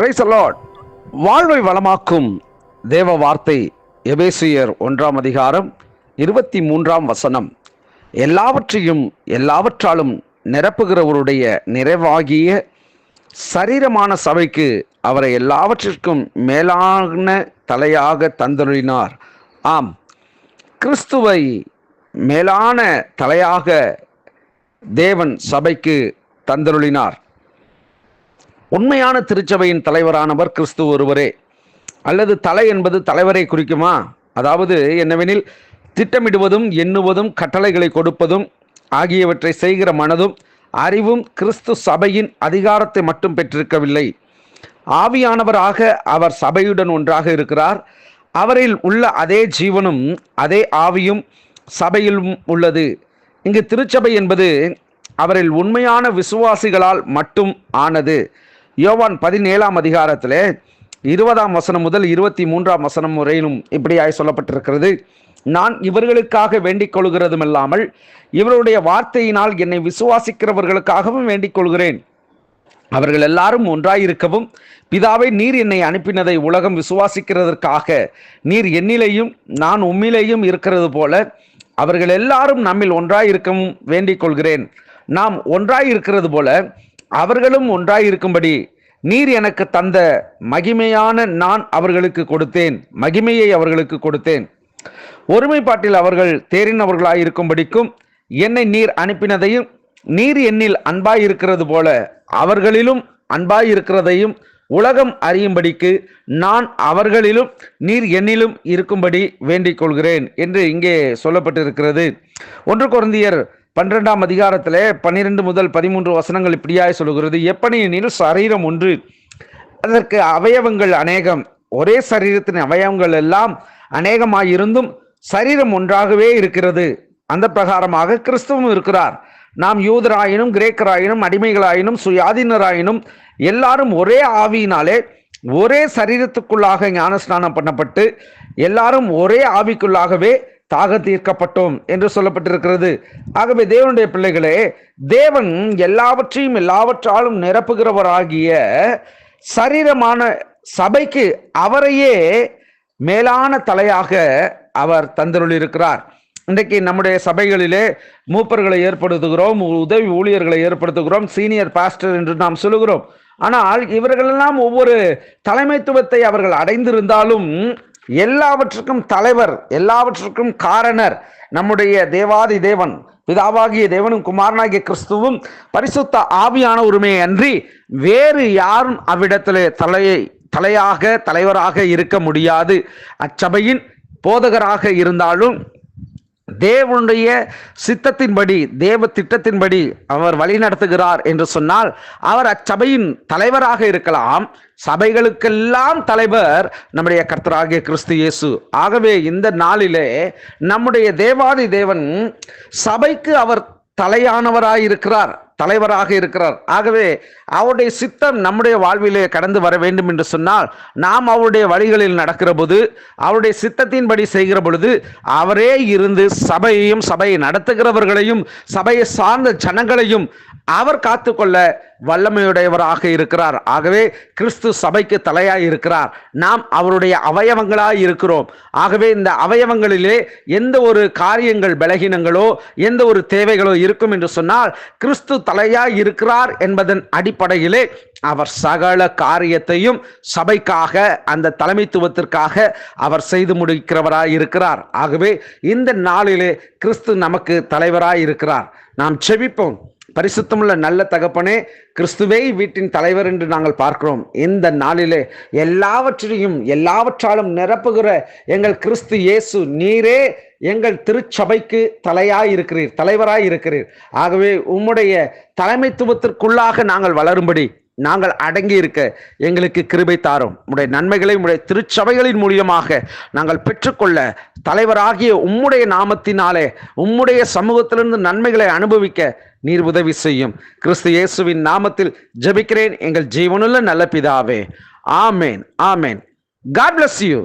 Price allot வாழ்வை வளமாக்கும் தேவ வார்த்தை எபேசியர் ஒன்றாம் அதிகாரம் இருபத்தி மூன்றாம் வசனம். எல்லாவற்றையும் எல்லாவற்றாலும் நிரப்புகிறவருடைய நிறைவாகிய சரீரமான சபைக்கு அவரை எல்லாவற்றிற்கும் மேலான தலையாக தந்தருளினார். ஆம். கிறிஸ்துவை மேலான தலையாக தேவன் சபைக்கு தந்தருளினார். உண்மையான திருச்சபையின் தலைவரானவர் கிறிஸ்து ஒருவரே. அல்லது தலை என்பது தலைவரை குறிக்குமா? அதாவது என்னவெனில் திட்டமிடுவதும் எண்ணுவதும் கட்டளைகளை கொடுப்பதும் ஆகியவற்றை செய்கிற மனதும் அறிவும் கிறிஸ்து சபையின் அதிகாரத்தை மட்டும் பெற்றிருக்கவில்லை. ஆவியானவராக அவர் சபையுடன் ஒன்றாக இருக்கிறார். அவரில் உள்ள அதே ஜீவனும் அதே ஆவியும் சபையிலும் உள்ளது. இங்கு திருச்சபை என்பது அவரில் உண்மையான விசுவாசிகளால் மட்டும் ஆனது. யோவான் பதினேழாம் அதிகாரத்திலே இருபதாம் வசனம் முதல் இருபத்தி மூன்றாம் வசனம் வரையிலும் இப்படியாய் சொல்லப்பட்டிருக்கிறது. நான் இவர்களுக்காக வேண்டிக் கொள்கிறதுமில்லாமல் இவருடைய வார்த்தையினால் என்னை விசுவாசிக்கிறவர்களுக்காகவும் வேண்டிக் கொள்கிறேன். அவர்கள் எல்லாரும் ஒன்றாயிருக்கவும் பிதாவை நீர் என்னை அனுப்பினதை உலகம் விசுவாசிக்கிறதற்காக நீர் என்னிலேயும் நான் உம்மிலேயும் இருக்கிறது போல அவர்கள் எல்லாரும் நம்மில் ஒன்றாயிருக்கவும் வேண்டிக் கொள்கிறேன். நாம் ஒன்றாயிருக்கிறது போல அவர்களும் ஒன்றாயிருக்கும்படி நீர் எனக்கு தந்த மகிமையான நான் அவர்களுக்கு கொடுத்தேன் மகிமையை அவர்களுக்கு கொடுத்தேன். ஒருமைப்பாட்டில் அவர்கள் தேறினவர்களாயிருக்கும்படிக்கும் என்னை நீர் அனுப்பினதையும் நீர் என்னில் அன்பாயிருக்கிறது போல அவர்களிலும் அன்பாயிருக்கிறதையும் உலகம் அறியும்படிக்கு நான் அவர்களிலும் நீர் என்னிலும் இருக்கும்படி வேண்டிக் கொள்கிறேன் என்று இங்கே சொல்லப்பட்டிருக்கிறது. ஒன்று குழந்தையர் பன்னிரெண்டாம் அதிகாரத்தில் பன்னிரெண்டு முதல் பதிமூன்று வசனங்கள் இப்படியாய் சொல்லுகிறது. எப்படியெனில் சரீரம் ஒன்று. அதற்கு அவயவங்கள் அநேகம். ஒரே சரீரத்தின் அவயவங்கள் எல்லாம் அநேகமாயிருந்தும் சரீரம் ஒன்றாகவே இருக்கிறது. அந்த பிரகாரமாக கிறிஸ்துவும் இருக்கிறார். நாம் யூதராயினும் கிரேக்கராயினும் அடிமைகளாயினும் சுயாதீனராயினும் எல்லாரும் ஒரே ஆவியினாலே ஒரே சரீரத்துக்குள்ளாக ஞானஸ்நானம் பண்ணப்பட்டு எல்லாரும் ஒரே ஆவிக்குள்ளாகவே தாக தீர்க்கப்பட்டோம் என்று சொல்லப்பட்டிருக்கிறது. ஆகவே தேவனுடைய பிள்ளைகளே தேவன் எல்லாவற்றையும் எல்லாவற்றாலும் நிரப்புகிறவராகிய சரீரமான சபைக்கு அவரையே மேலான தலையாக அவர் தந்தருளிருக்கிறார் இன்றைக்கு நம்முடைய சபைகளிலே மூப்பர்களை ஏற்படுத்துகிறோம் உதவி ஊழியர்களை ஏற்படுத்துகிறோம் சீனியர் பாஸ்டர் என்று நாம் சொல்லுகிறோம். ஆனால் இவர்களெல்லாம் ஒவ்வொரு தலைமைத்துவத்தை அவர்கள் அடைந்திருந்தாலும் எல்லாவற்றுக்கும் தலைவர் எல்லாவற்றுக்கும் காரணர் நம்முடைய தேவாதி தேவன் பிதாவாகிய தேவனும் குமாரனாகிய கிறிஸ்துவும் பரிசுத்த ஆவியான உரிமையை அன்றி வேறு யாரும் அவ்விடத்திலே தலையை தலையாக தலைவராக இருக்க முடியாது. அச்சபையின் போதகராக இருந்தாலும் தேவனுடைய சித்தத்தின்படி தேவ திட்டத்தின்படி அவர் வழி நடத்துகிறார் என்று சொன்னால் அவர் அச்சபையின் தலைவராக இருக்கலாம். சபைகளுக்கெல்லாம் தலைவர் நம்முடைய கர்த்தராகிய கிறிஸ்து இயேசு. ஆகவே இந்த நாளிலே நம்முடைய தேவாதி தேவன் சபைக்கு அவர் தலையானவராக இருக்கிறார் தலைவராக இருக்கிறார். ஆகவே அவருடைய சித்தம் நம்முடைய வாழ்விலே கடந்து வர வேண்டும் என்று சொன்னால் நாம் அவருடைய வழிகளில் நடக்கிற போது அவருடைய சித்தத்தின்படி செய்கிற பொழுது அவரே இருந்து சபையையும் சபையை நடத்துகிறவர்களையும் சபையை சார்ந்த ஜனங்களையும் அவர் காத்துக்கொள்ள வல்லமையுடையவராக இருக்கிறார். ஆகவே கிறிஸ்து சபைக்கு தலையாய் இருக்கிறார். நாம் அவருடைய அவயவங்களாய் இருக்கிறோம். ஆகவே இந்த அவயவங்களிலே எந்த ஒரு காரியங்கள் பலகீனங்களோ எந்த ஒரு தேவைகளோ இருக்கும் என்று சொன்னால் கிறிஸ்து தலையாய் இருக்கிறார் என்பதன் அடிப்படையிலே அவர் சகல காரியத்தையும் சபைக்காக அந்த தலைமைத்துவத்திற்காக அவர் செய்து முடிக்கிறவராய் இருக்கிறார் ஆகவே இந்த நாளிலே கிறிஸ்து நமக்கு தலைவராய் இருக்கிறார் நாம் செவிப்போம் பரிசுத்தமுள்ள நல்ல தகப்பனே கிறிஸ்துவே வீட்டின் தலைவர் என்று நாங்கள் பார்க்கிறோம். இந்த நாளிலே எல்லாவற்றையும் எல்லாவற்றாலும் நிரப்புகிற எங்கள் கிறிஸ்து இயேசு நீரே எங்கள் திருச்சபைக்கு தலையாய் இருக்கிறீர் தலைவராய் இருக்கிறீர் ஆகவே உம்முடைய தலைமைத்துவத்திற்குள்ளாக நாங்கள் வளரும்படி நாங்கள் அடங்கி இருக்க எங்களுக்கு கிருபை தாரும். உடைய நன்மைகளை உடைய திருச்சபைகளின் மூலியமாக நாங்கள் பெற்றுக்கொள்ள தலைவராகிய உம்முடைய நாமத்தினாலே உம்முடைய சமூகத்திலிருந்து நன்மைகளை அனுபவிக்க நீர் உதவி செய்யும். கிறிஸ்து இயேசுவின் நாமத்தில் ஜெபிக்கிறேன். எங்கள் ஜீவனுள்ள நல்ல பிதாவே. ஆமேன் ஆமேன். God bless you